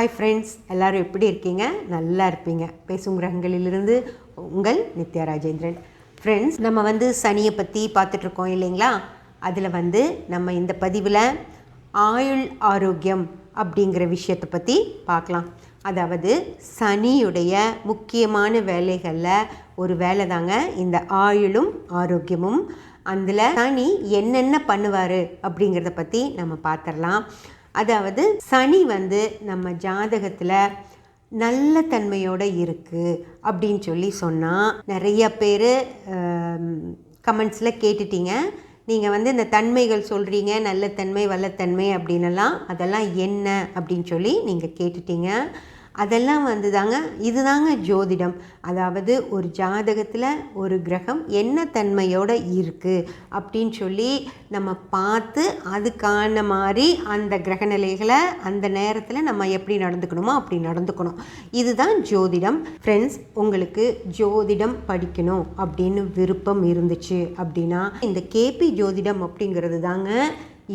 Hi friends எல்லோரும் எப்படி இருக்கீங்க? நல்லா இருப்பீங்க. பேசும் கிரகங்களிலிருந்து உங்கள் நித்யா ராஜேந்திரன். ஃப்ரெண்ட்ஸ் நம்ம வந்து சனியை பற்றி பார்த்துட்ருக்கோம் இல்லைங்களா? அதில் வந்து நம்ம இந்த பதிவில் ஆயுள் ஆரோக்கியம் அப்படிங்கிற விஷயத்தை பற்றி பார்க்கலாம். அதாவது சனியுடைய முக்கியமான வேலைகளில் ஒரு வேலை தாங்க இந்த ஆயுளும் ஆரோக்கியமும். அதில் சனி என்னென்ன பண்ணுவார் அப்படிங்கிறத பற்றி நம்ம பார்த்துடலாம். அதாவது சனி வந்து நம்ம ஜாதகத்தில் நல்ல தன்மையோடு இருக்குது அப்படின்னு சொல்லி சொன்னால் நிறைய பேர் கமெண்ட்ஸில் கேட்டுட்டீங்க. நீங்கள் வந்து இந்த தன்மைகள் சொல்கிறீங்க நல்ல தன்மை வல்லத்தன்மை அப்படின்னலாம் அதெல்லாம் என்ன அப்படின்னு சொல்லி நீங்கள் கேட்டுட்டீங்க. அதெல்லாம் வந்து தாங்க இதுதாங்க ஜோதிடம். அதாவது ஒரு ஜாதகத்தில் ஒரு கிரகம் என்ன தன்மையோடு இருக்குது அப்படின்னு சொல்லி நம்ம பார்த்து அதுக்கான மாதிரி அந்த கிரக நிலைகளை அந்த நேரத்தில் நம்ம எப்படி நடந்துக்கணுமோ அப்படி நடந்துக்கணும். இதுதான் ஜோதிடம். ஃப்ரெண்ட்ஸ் உங்களுக்கு ஜோதிடம் படிக்கணும் அப்படின்னு விருப்பம் இருந்துச்சு அப்படின்னா இந்த கேபி ஜோதிடம் அப்படிங்கிறது தாங்க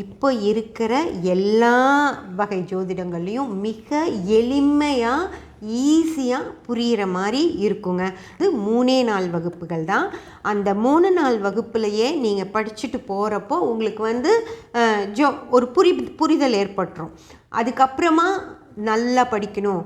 இப்போ இருக்கிற எல்லா வகை ஜோதிடங்கள்லையும் மிக எளிமையாக ஈஸியாக புரிகிற மாதிரி இருக்குங்க. இது மூணே நாள் வகுப்புகள் தான். அந்த மூணு நாள் வகுப்புலையே நீங்கள் படிச்சுட்டு போகிறப்போ உங்களுக்கு வந்து ஜோ ஒரு புரி புரிதல் ஏற்பட்டுரும். அதுக்கப்புறமா நல்லா படிக்கணும்.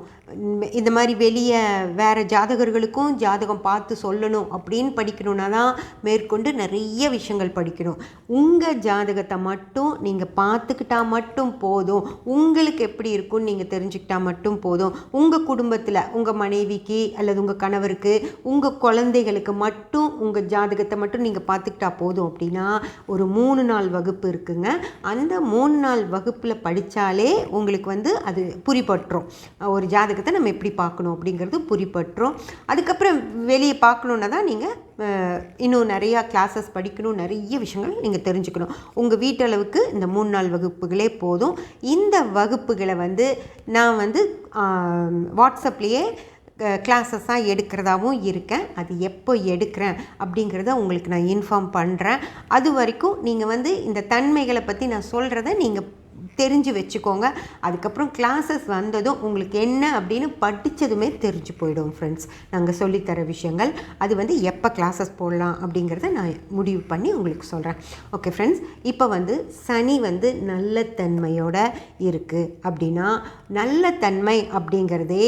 இந்த மாதிரி வெளியே வேறு ஜாதகர்களுக்கும் ஜாதகம் பார்த்து சொல்லணும் அப்படின்னு படிக்கணுன்னா தான் மேற்கொண்டு நிறைய விஷயங்கள் படிக்கணும். உங்கள் ஜாதகத்தை மட்டும் நீங்கள் பார்த்துக்கிட்டா மட்டும் போதும். உங்களுக்கு எப்படி இருக்கும்னு நீங்கள் தெரிஞ்சுக்கிட்டா மட்டும் போதும். உங்கள் குடும்பத்தில் உங்கள் மனைவிக்கு அல்லது உங்கள் கணவருக்கு உங்கள் குழந்தைகளுக்கு மட்டும் உங்கள் ஜாதகத்தை மட்டும் நீங்கள் பார்த்துக்கிட்டா போதும் அப்படின்னா ஒரு மூணு நாள் வகுப்பு இருக்குங்க. அந்த மூணு நாள் வகுப்பில் படித்தாலே உங்களுக்கு வந்து அது புரிபட்டுரும் ஒரு ஜாதகத்தை நம்ம எப்படி பார்க்கணும் அப்படிங்கிறது புரிபட்டுரும் அதுக்கப்புறம் வெளியே பார்க்கணுன்னா தான் நீங்கள் இன்னும் நிறையா கிளாஸஸ் படிக்கணும் நிறைய விஷயங்கள் நீங்கள் தெரிஞ்சுக்கணும். உங்கள் வீட்டளவுக்கு இந்த மூணு நாள் வகுப்புகளே போதும். இந்த வகுப்புகளை வந்து நான் வந்து வாட்ஸ்அப்லேயே கிளாஸஸாக எடுக்கிறதாவும் இருக்கேன். அது எப்போ எடுக்கிறேன் அப்படிங்கிறத உங்களுக்கு நான் இன்ஃபார்ம் பண்ணுறேன் அது வரைக்கும் நீங்கள் வந்து இந்த தன்மைகளை பற்றி நான் சொல்கிறத நீங்கள் தெரிஞ்சு வச்சுக்கோங்க. அதுக்கப்புறம் கிளாஸஸ் வந்ததும் உங்களுக்கு என்ன அப்படின்னு படித்ததுமே தெரிஞ்சு போயிடும் ஃப்ரெண்ட்ஸ் நாங்கள் சொல்லித்தர விஷயங்கள். அது வந்து எப்போ கிளாஸஸ் போடலாம் அப்படிங்கிறத நான் முடிவு பண்ணி உங்களுக்கு சொல்கிறேன் ஓகே ஃப்ரெண்ட்ஸ் இப்போ வந்து சனி வந்து நல்ல தன்மையோடு இருக்குது அப்படின்னா நல்ல தன்மை அப்படிங்கிறதே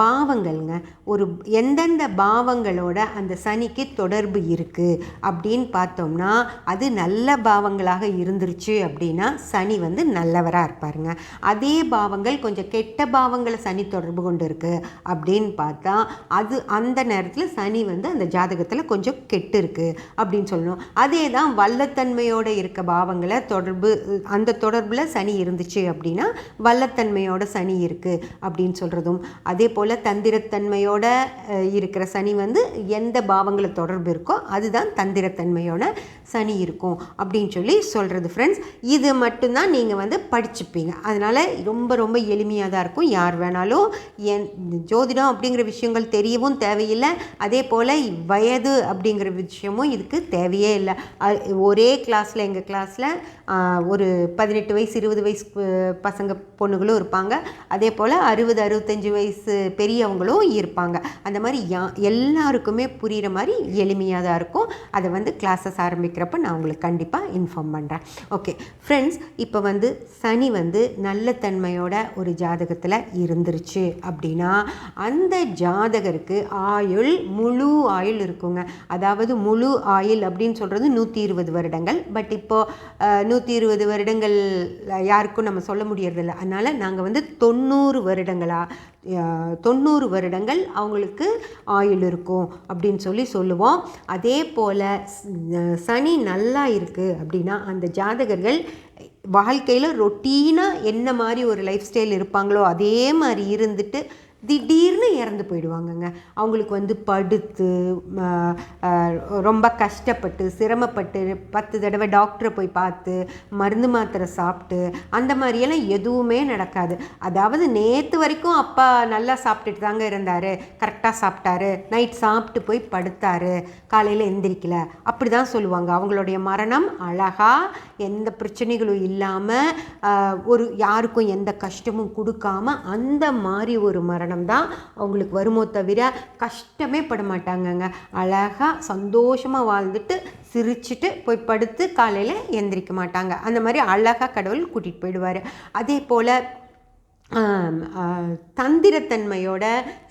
பாவங்கள்ங்க. ஒரு எந்தெந்த பாவங்களோட அந்த சனிக்கு தொடர்பு இருக்குது அப்படின்னு பார்த்தோம்னா அது நல்ல பாவங்களாக இருந்துருச்சு அப்படின்னா சனி வந்து நல்லவராக இருப்பாருங்க. அதே பாவங்கள் கொஞ்சம் கெட்ட பாவங்களை சனி தொடர்பு கொண்டு இருக்குது அப்படின்னு பார்த்தா அது அந்த நேரத்தில் சனி வந்து அந்த ஜாதகத்தில் கொஞ்சம் கெட்டு இருக்குது அப்படின்னு சொல்லணும். அதே தான் வல்லத்தன்மையோடு இருக்க பாவங்களை தொடர்பு அந்த தொடர்பில் சனி இருந்துச்சு அப்படின்னா வல்லத்தன்மையோட சனி இருக்குது அப்படின்னு சொல்கிறதும் அது அதே போல் தந்திரத்தன்மையோட இருக்கிற சனி வந்து எந்த பாவங்களை தொடர்பு இருக்கோ அதுதான் தந்திரத்தன்மையோட சனி இருக்கும் அப்படின்னு சொல்லி சொல்கிறது ஃப்ரெண்ட்ஸ் இது மட்டும்தான் நீங்கள் வந்து படிச்சுப்பீங்க. அதனால் ரொம்ப ரொம்ப எளிமையாக தான் இருக்கும். யார் வேணாலும் என் ஜோதிடம் அப்படிங்கிற விஷயங்கள் தெரியவும் தேவையில்லை. அதே போல் வயது அப்படிங்கிற விஷயமும் இதுக்கு தேவையே இல்லை. ஒரே கிளாஸில் எங்கள் கிளாஸில் ஒரு பதினெட்டு வயசு இருபது வயசு பசங்க பொண்ணுகளும் இருப்பாங்க. அதே போல் அறுபது அறுபத்தஞ்சு வயசு பெரியவங்களும் இருப்பாங்க. அந்த மாதிரி யா எல்லாருக்குமே புரிகிற மாதிரி எளிமையாக தான் இருக்கும். அதை வந்து கிளாஸஸ் ஆரம்பிக்கிறப்ப நான் உங்களுக்கு கண்டிப்பாக இன்ஃபார்ம் பண்ணுறேன் ஓகே ஃப்ரெண்ட்ஸ் இப்போ வந்து சனி வந்து நல்ல தன்மையோட ஒரு ஜாதகத்தில் இருந்துருச்சு அப்படின்னா அந்த ஜாதகருக்கு ஆயுள் முழு ஆயுள் இருக்குங்க. அதாவது முழு ஆயுள் அப்படின்னு சொல்கிறது நூற்றி இருபது வருடங்கள். பட் இப்போது நூற்றி இருபது வருடங்கள் யாருக்கும் நம்ம சொல்ல முடியறதில்ல. அதனால் நாங்கள் வந்து தொண்ணூறு வருடங்களாக தொண்ணூறு வருடங்கள் அவங்களுக்கு ஆயுள் இருக்கும் அப்படின்னு சொல்லி சொல்லுவோம். அதே போல் சனி நல்லா இருக்குது அப்படின்னா அந்த ஜாதகர்கள் வாழ்க்கையில் ரொட்டீனாக என்ன மாதிரி ஒரு லைஃப் ஸ்டைல் இருப்பாங்களோ அதே மாதிரி இருந்துட்டு திடீர்னு இறந்து போயிடுவாங்கங்க. அவங்களுக்கு வந்து படுத்து ரொம்ப கஷ்டப்பட்டு சிரமப்பட்டு பத்து தடவை டாக்டரை போய் பார்த்து மருந்து மாத்திரை சாப்பிட்டு அந்த மாதிரியெல்லாம் எதுவுமே நடக்காது. அதாவது நேற்று வரைக்கும் அப்பா நல்லா சாப்பிட்டுட்டு தாங்க இருந்தார். கரெக்டாக சாப்பிட்டாரு. நைட் சாப்பிட்டு போய் படுத்தாரு. காலையில் எந்திரிக்கல. அப்படி தான் சொல்லுவாங்க. அவங்களுடைய மரணம் அழகாக எந்த பிரச்சனைகளும் இல்லாமல் ஒரு யாருக்கும் எந்த கஷ்டமும் கொடுக்காம அந்த மாதிரி ஒரு மரணம். தான் அவங்களுக்கு வருமோ தவிர கஷ்டமே பட மாட்டாங்கங்க அழகாக சந்தோஷமாக வாழ்ந்துட்டு சிரிச்சுட்டு போய் படுத்து காலையில் எந்திரிக்க மாட்டாங்க. அந்த மாதிரி அழகாக கடவுள் கூட்டிகிட்டு போயிடுவார். அதே போல் தந்திரத்தன்மையோட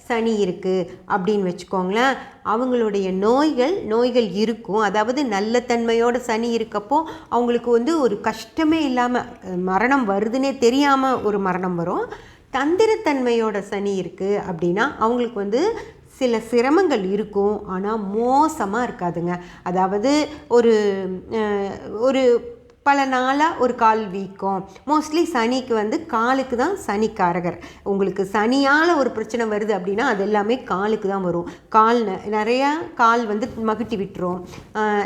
சனி இருக்குது அப்படின்னு வச்சுக்கோங்களேன். அவங்களுடைய நோய்கள் நோய்கள் இருக்கும். அதாவது நல்ல தன்மையோட சனி இருக்கப்போ அவங்களுக்கு வந்து ஒரு கஷ்டமே இல்லாமல் மரணம் வருதுன்னே தெரியாமல் ஒரு மரணம் வரும். தந்திரத்தன்மையோட சனி இருக்குது அப்படின்னா அவங்களுக்கு வந்து சில சிரமங்கள் இருக்கும். ஆனால் மோசமாக இருக்காதுங்க. அதாவது ஒரு ஒரு பல நாளாக ஒரு கால் வீக்கம். மோஸ்ட்லி சனிக்கு வந்து காலுக்கு தான் சனிக்காரகர். உங்களுக்கு சனியால் ஒரு பிரச்சனை வருது அப்படின்னா அது எல்லாமே காலுக்கு தான் வரும். கால் ந- நிறையா கால் வந்து மகிட்டி விட்டுரும்.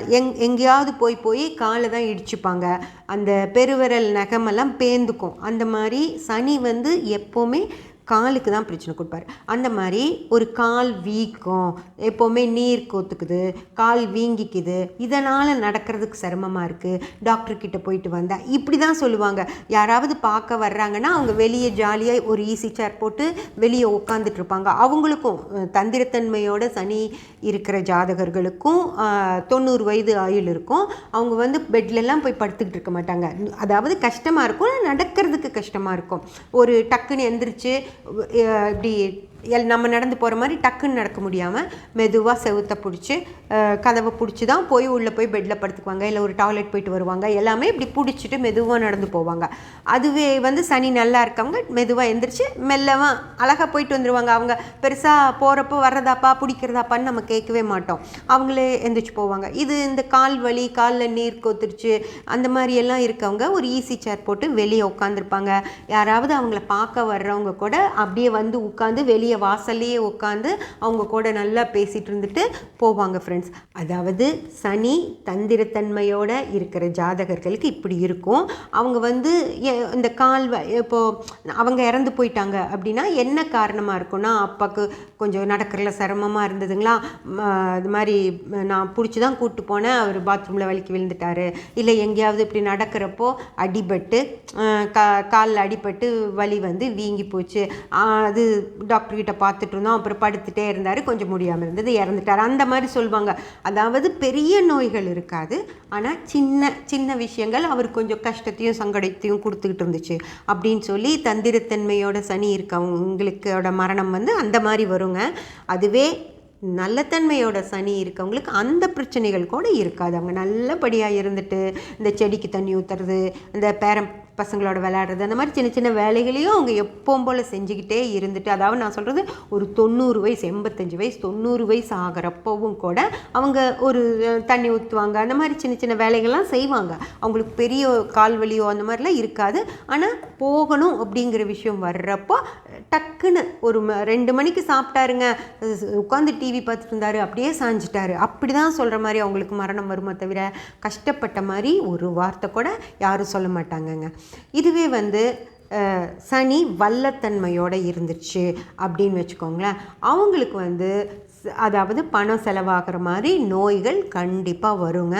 எங் எங்கேயாவது போய் போய் காலை தான் இடிச்சுப்பாங்க. அந்த பெருவிரல் நகமெல்லாம் பேந்துக்கும். அந்த மாதிரி சனி வந்து எப்போவுமே காலுக்கு தான் பிரச்சனை கொடுப்பாரு. அந்த மாதிரி ஒரு கால் வீக்கம் எப்போவுமே நீர் கோத்துக்குது கால் வீங்கிக்குது இதனால் நடக்கிறதுக்கு சிரமமாக இருக்குது டாக்டர்கிட்ட போயிட்டு வந்தேன் இப்படி தான் சொல்லுவாங்க. யாராவது பார்க்க வர்றாங்கன்னா அவங்க வெளியே ஜாலியாக ஒரு ஈஸி சேர் போட்டு வெளியே உட்காந்துட்டு இருப்பாங்க. அவங்களுக்கும் தந்திரத்தன்மையோட சனி இருக்கிற ஜாதகர்களுக்கும் தொண்ணூறு வயது ஆயுள் இருக்கும். அவங்க வந்து பெட்லெல்லாம் போய் படுத்துக்கிட்டு இருக்க மாட்டாங்க. அதாவது கஷ்டமாக இருக்கும் நடக்கிறதுக்கு கஷ்டமாக இருக்கும். ஒரு டக்குன்னு எந்திரிச்சு இப்படி எல் நம்ம நடந்து போகிற மாதிரி டக்குன்னு நடக்க முடியாமல் மெதுவாக செவுத்தை பிடிச்சி கதவை பிடிச்சி தான் போய் உள்ளே போய் பெட்டில் படுத்துக்குவாங்க. இல்லை ஒரு டாய்லெட் போயிட்டு வருவாங்க. எல்லாமே இப்படி பிடிச்சிட்டு மெதுவாக நடந்து போவாங்க. அதுவே வந்து சனி நல்லா இருக்கவங்க மெதுவாக எந்திரிச்சு மெல்லவா அழகாக போயிட்டு வந்துடுவாங்க அவங்க பெருசாக போகிறப்போ வர்றதாப்பா பிடிக்கிறதாப்பான்னு நம்ம கேட்கவே மாட்டோம். அவங்களே எந்திரிச்சு போவாங்க. இது இந்த கால் வலி காலில் நீர் கொத்துருச்சு அந்த மாதிரி எல்லாம் இருக்கவங்க ஒரு ஈஸி சேர் போட்டு வெளியே உட்காந்துருப்பாங்க யாராவது அவங்கள பார்க்க வர்றவங்க கூட அப்படியே வந்து உட்காந்து வெளியே வாசல்லையே உட்காந்து அவங்க கூட நல்லா பேசிகிட்டு இருந்துட்டு போவாங்க ஃப்ரெண்ட்ஸ் அதாவது சனி தந்திரத்தன்மையோட இருக்கிற ஜாதகர்களுக்கு இப்படி இருக்கும். அவங்க வந்து எ- இந்த கால் வ- அவங்க இறந்து போயிட்டாங்க அப்படின்னா என்ன காரணமாக இருக்கும்னா அப்பாவுக்கு கொஞ்சம் நடக்கிறதுல சிரமமாக இருந்ததுங்களா? இது மாதிரி நான் பிடிச்சி தான் கூப்பிட்டு போனேன் அவர் பாத்ரூமில் வலிக்கு விழுந்துட்டாரு. இல்லை எங்கேயாவது இப்படி நடக்கிறப்போ அடிபட்டு கா காலில் அடிபட்டு வலி வந்து வீங்கி போச்சு. அது டாக்டர் கிட்ட பார்த்துட்டு இருந்தோம். அப்புறம் படுத்துட்டே இருந்தார். கொஞ்சம் முடியாமல் இருந்தது. இறந்துட்டார். அந்த மாதிரி சொல்லுவாங்க அதாவது பெரிய நோய்கள் இருக்காது. ஆனால் சின்ன சின்ன விஷயங்கள் அவர் கொஞ்சம் கஷ்டத்தையும் சங்கடத்தையும் கொடுத்துக்கிட்டு இருந்துச்சு. அப்படின்னு சொல்லி தந்திரத்தன்மையோட சனி இருக்கவங்களுக்கோட மரணம் வந்து அந்த மாதிரி வருங்க. அதுவே நல்லத்தன்மையோட சனி இருக்கவங்களுக்கு அந்த பிரச்சனைகள் கூட இருக்காது. அவங்க நல்லபடியாக இருந்துட்டு இந்த செடிக்கு தண்ணி ஊற்றுறது இந்த பேரம் பசங்களோட விளையாடுறது அந்த மாதிரி சின்ன சின்ன வேலைகளையும் அவங்க எப்போவும் போல் செஞ்சுக்கிட்டே இருந்துட்டு அதாவது நான் சொல்கிறது ஒரு தொண்ணூறு வயசு எண்பத்தஞ்சு வயசு தொண்ணூறு வயசு ஆகிறப்பவும் கூட அவங்க ஒரு தண்ணி ஊற்றுவாங்க அந்த மாதிரி சின்ன சின்ன வேலைகள்லாம் செய்வாங்க. அவங்களுக்கு பெரிய கால் வலியோ அந்த மாதிரிலாம் இருக்காது. ஆனால் போகணும் அப்படிங்கிற விஷயம் வர்றப்போ டக்குன்னு ஒரு ம- ரெண்டு மணிக்கு சாப்பிட்டாருங்க. உட்காந்து டிவி பார்த்துட்டு இருந்தாரு. அப்படியே சாஞ்சிட்டாரு. அப்படி தான் சொல்கிற மாதிரி அவங்களுக்கு மரணம் வருமே தவிர கஷ்டப்பட்ட மாதிரி ஒரு வார்த்தை கூட யாரும் சொல்ல மாட்டாங்கங்க. இதுவே வந்து சனி வல்லத்தன்மையோடு இருந்துச்சு அப்படின்னு வச்சுக்கோங்களேன். அவங்களுக்கு வந்து அதாவது பணம் செலவாகிற மாதிரி நோய்கள் கண்டிப்பாக வருங்க.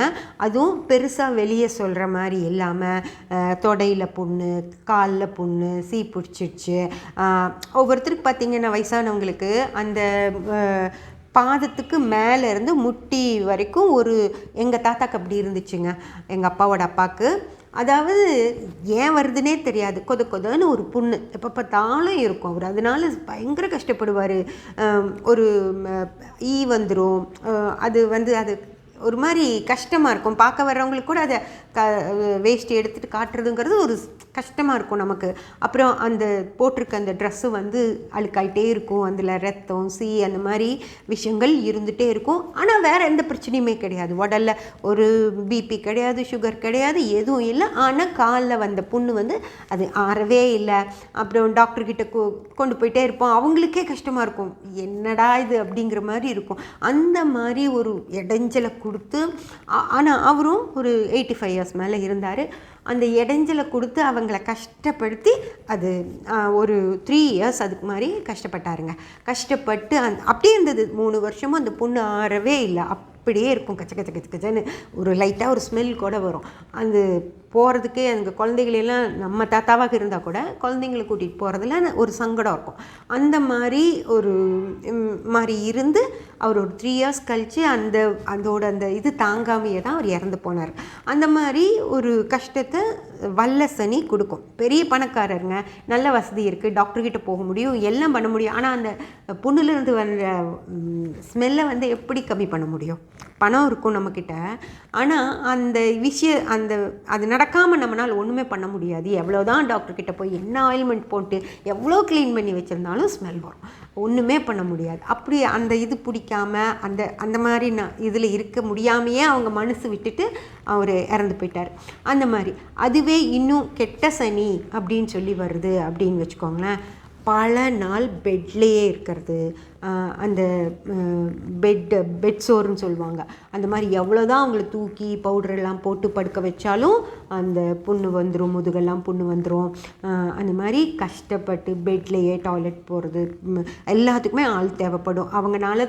அதுவும் பெருசாக வெளியே சொல்கிற மாதிரி இல்லாமல் தொடையில் புண்ணு காலில் புண்ணு சீ பிடிச்சிடுச்சு. ஒவ்வொருத்தருக்கு பார்த்தீங்கன்னா வயசானவங்களுக்கு அந்த பாதத்துக்கு மேலே இருந்து முட்டி வரைக்கும் ஒரு எங்கள் தாத்தாக்கு அப்படி இருந்துச்சுங்க. எங்கள் அப்பாவோட அப்பாவுக்கு அதாவது ஏன் வருதுன்னே தெரியாது. கொத கொதன்னு ஒரு புண்ணு. எப்போ பார்த்தாலும் இருக்கும் அவர். அதனால பயங்கர கஷ்டப்படுவார். ஒரு ஈ வந்துடும் அது வந்து அது ஒரு மாதிரி கஷ்டமாக இருக்கும். பார்க்க வர்றவங்களுக்கு கூட அதை க வேஷ்டி எடுத்துகிட்டு காட்டுறதுங்கிறது ஒரு கஷ்டமாக இருக்கும் நமக்கு. அப்புறம் அந்த போட்டிருக்க அந்த ட்ரெஸ்ஸு வந்து அழுக்காயிட்டே இருக்கும். அதில் ரத்தம் சீ அந்த மாதிரி விஷயங்கள் இருந்துகிட்டே இருக்கும். ஆனால் வேறு எந்த பிரச்சனையுமே கிடையாது. உடலில் ஒரு பிபி கிடையாது சுகர் கிடையாது எதுவும் இல்லை. ஆனால் காலில் வந்த புண்ணு வந்து அது ஆறவே இல்லை. அப்புறம் டாக்டர்கிட்ட கொ கொண்டு போயிட்டே இருப்போம். அவங்களுக்கே கஷ்டமாக இருக்கும். என்னடா இது அப்படிங்கிற மாதிரி இருக்கும். அந்த மாதிரி ஒரு இடைஞ்சலை கொடுத்து ஆனால் அவரும் ஒரு எயிட்டி ஃபைவ் இயர்ஸ் மேலே இருந்தார். அந்த இடைஞ்சலை கொடுத்து அவங்கள கஷ்டப்படுத்தி அது ஒரு த்ரீ இயர்ஸ் அதுக்கு மாதிரி கஷ்டப்பட்டாருங்க. கஷ்டப்பட்டு அந் அப்படியே இருந்தது. மூணு வருஷமும் அந்த பொண்ணு ஆறவே இல்லை. அப்படியே இருக்கும். கச்ச கச்ச கச்ச கச்சன்னு ஒரு லைட்டாக ஒரு ஸ்மெல் கூட வரும். அந்த போகிறதுக்கே அந்த குழந்தைகளெல்லாம் நம்ம தாத்தாவாக இருந்தால் கூட குழந்தைங்களை கூட்டிகிட்டு போகிறதுல ஒரு சங்கடம் இருக்கும். அந்த மாதிரி ஒரு மாதிரி இருந்து அவர் ஒரு த்ரீ இயர்ஸ் கழித்து அந்த அதோட அந்த இது தாங்காமையே தான் அவர் இறந்து போனார். அந்த மாதிரி ஒரு கஷ்டத்தை வல்ல சனி கொடுக்கும். பெரிய பணக்காரருங்க நல்ல வசதி இருக்குது டாக்டர்கிட்ட போக முடியும் எல்லாம் பண்ண முடியும். ஆனால் அந்த புண்ணுலேருந்து வர்ற ஸ்மெல்லை வந்து எப்படி கம்மி பண்ண முடியும்? பணம் இருக்கும் நம்மக்கிட்ட. ஆனால் அந்த விஷய அந்த அது நடக்காமல் நம்மளால் ஒன்றுமே பண்ண முடியாது. எவ்வளோ தான் டாக்டர்கிட்ட போய் என்ன ஆயில்மெண்ட் போட்டு எவ்வளோ க்ளீன் பண்ணி வச்சுருந்தாலும் ஸ்மெல் வரும். ஒன்றுமே பண்ண முடியாது. அப்படி அந்த இது பிடிக்காம அந்த அந்த மாதிரி நான் இதில் இருக்க முடியாமையே அவங்க மனசு விட்டுட்டு அவர் இறந்து போயிட்டார். அந்த மாதிரி. அதுவே இன்னும் கெட்ட சனி அப்படின்னு சொல்லி வருது அப்படின்னு வச்சுக்கோங்களேன். பல நாள் பெட்லேயே இருக்கிறது. அந்த பெட்டு பெட் சோறுன்னு சொல்லுவாங்க. அந்த மாதிரி எவ்வளோ தான் அவங்கள தூக்கி பவுடர் எல்லாம் போட்டு படுக்க வச்சாலும் அந்த புண்ணு வந்துடும் முதுகெல்லாம் புண்ணு வந்துடும் அந்த மாதிரி கஷ்டப்பட்டு பெட்லேயே டாய்லெட் போகிறது எல்லாத்துக்குமே ஆள் தேவைப்படும். அவங்கனால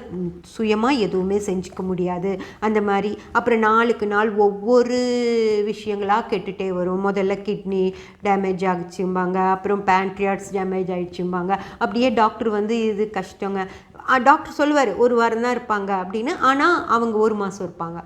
சுயமாக எதுவுமே செஞ்சுக்க முடியாது. அந்த மாதிரி அப்புறம் நாளுக்கு நாள் ஒவ்வொரு விஷயங்களாக கெட்டுட்டே வரும். முதல்ல கிட்னி டேமேஜ் ஆகிச்சும்பாங்க அப்புறம் பேண்ட்ரியாட்ஸ் டேமேஜ் ஆகிடுச்சும்பாங்க அப்படியே டாக்டர் வந்து இது கஷ்டங்க. டாக்டர் சொல்லுவார் ஒரு வாரம் தான் இருப்பாங்க அப்படின்னு. ஆனால் அவங்க ஒரு மாதம் இருப்பாங்க.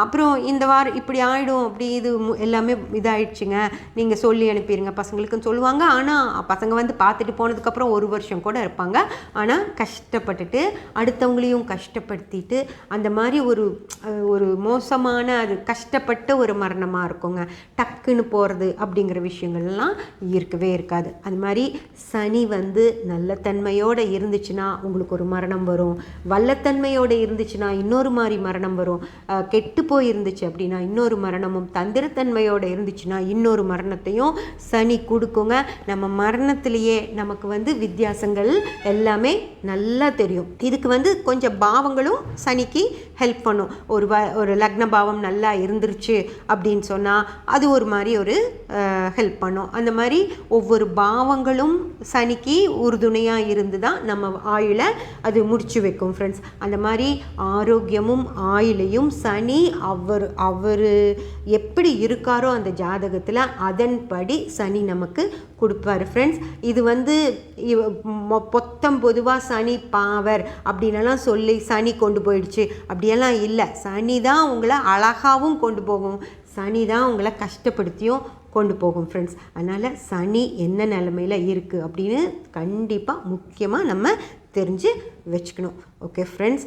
அப்புறம் இந்த வாரம் இப்படி ஆகிடும் அப்படி இது எல்லாமே இதாகிடுச்சுங்க நீங்கள் சொல்லி அனுப்பிடுங்க பசங்களுக்குன்னு சொல்லுவாங்க. ஆனால் பசங்க வந்து பார்த்துட்டு போனதுக்கப்புறம் ஒரு வருஷம் கூட இருப்பாங்க. ஆனால் கஷ்டப்பட்டுட்டு அடுத்தவங்களையும் கஷ்டப்படுத்திட்டு அந்த மாதிரி ஒரு ஒரு மோசமான அது கஷ்டப்பட்ட ஒரு மரணமாக இருக்குங்க. டக்குன்னு போகிறது அப்படிங்கிற விஷயங்கள்லாம் இருக்கவே இருக்காது. அது மாதிரி சனி வந்து நல்ல தன்மையோடு இருந்துச்சுன்னா உங்களுக்கு ஒரு மரணம் மரணம் வரும். வல்லத்தன்மையோடு இருந்துச்சுன்னா இன்னொரு மாதிரி மரணம் வரும். கெட்டு போயிருந்துச்சு அப்படின்னா இன்னொரு மரணமும். தந்திரத்தன்மையோடு இருந்துச்சுன்னா இன்னொரு மரணத்தையும் சனி கொடுக்குங்க. நம்ம மரணத்திலேயே நமக்கு வந்து வித்தியாசங்கள் எல்லாமே நல்லா தெரியும். இதுக்கு வந்து கொஞ்சம் பாவங்களும் சனிக்கு ஹெல்ப் பண்ணும். ஒரு வ ஒரு லக்ன பாவம் நல்லா இருந்துருச்சு அப்படின்னு சொன்னால் அது ஒரு மாதிரி ஒரு ஹெல்ப் பண்ணும். அந்த மாதிரி ஒவ்வொரு பாவங்களும் சனிக்கு உறுதுணையாக இருந்து தான் நம்ம ஆயுளை அது முடிச்சு வைக்கும் ஃப்ரெண்ட்ஸ் அந்த மாதிரி ஆரோக்கியமும் ஆயுளையும் சனி அவர் அவர் எப்படி இருக்காரோ அந்த ஜாதகத்தில் அதன்படி சனி நமக்கு கொடுப்பாரு. ஃப்ரெண்ட்ஸ் இது வந்து மொ- பொத்தம் பொதுவாக சனி பாவர் அப்படின்னெல்லாம் சொல்லி சனி கொண்டு போயிடுச்சு. அப்படியெல்லாம் இல்லை. சனி தான் உங்களை அழகாவும் கொண்டு போகும். சனி தான் உங்களை கஷ்டப்படுத்தியும் கொண்டு போகும் ஃப்ரெண்ட்ஸ் அதனால் சனி என்ன நிலமையில இருக்குது அப்படின்னு கண்டிப்பாக முக்கியமாக நம்ம தெரிஞ்சு வச்சுக்கணும். Okay friends